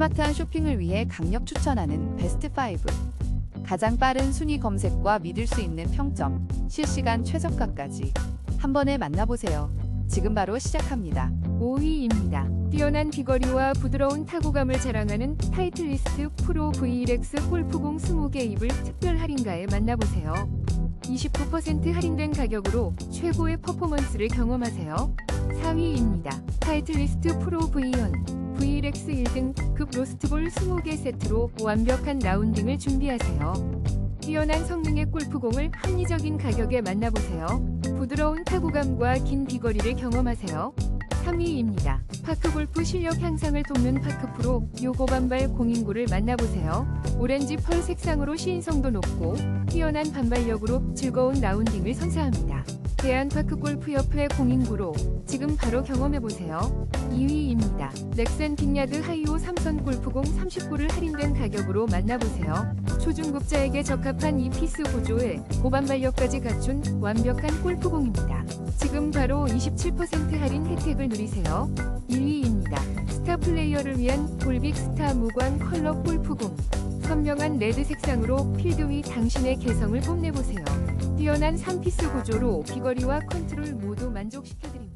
스마트한 쇼핑을 위해 강력 추천하는 베스트 5. 가장 빠른 순위 검색과 믿을 수 있는 평점, 실시간 최저가까지 한 번에 만나보세요. 지금 바로 시작합니다. 5위입니다. 뛰어난 비거리와 부드러운 타구감을 자랑하는 타이틀리스트 프로 VLX 골프공 20개 입을 특별 할인가에 만나보세요. 29% 할인된 가격으로 최고의 퍼포먼스를 경험하세요. 4위입니다. 타이틀리스트 프로 V1 VLX 1등 급 로스트볼 20개 세트로 완벽한 라운딩을 준비하세요. 뛰어난 성능의 골프공을 합리적인 가격에 만나보세요. 부드러운 타구감과 긴 비거리를 경험하세요. 3위입니다. 파크골프 실력 향상을 돕는 파크프로 요고반발 공인구를 만나보세요. 오렌지 펄 색상으로 시인성도 높고 뛰어난 반발력으로 즐거운 라운딩을 선사합니다. 대한파크골프협회 공인구로 지금 바로 경험해보세요. 2위입니다. 넥센 빅야드 하이오 삼선 골프공 39를 할인된 가격으로 만나보세요. 초중급자에게 적합한 이 피스 구조에 고반발력까지 갖춘 완벽한 골프공입니다. 지금 바로 27% 할인 혜택을 누리세요. 1위입니다. 스타 플레이어를 위한 골빅 스타 무광 컬러 골프공. 선명한 레드 색상으로 필드 위 당신의 개성을 뽐내보세요. 뛰어난 3피스 구조로 비거리와 컨트롤 모두 만족시켜드립니다.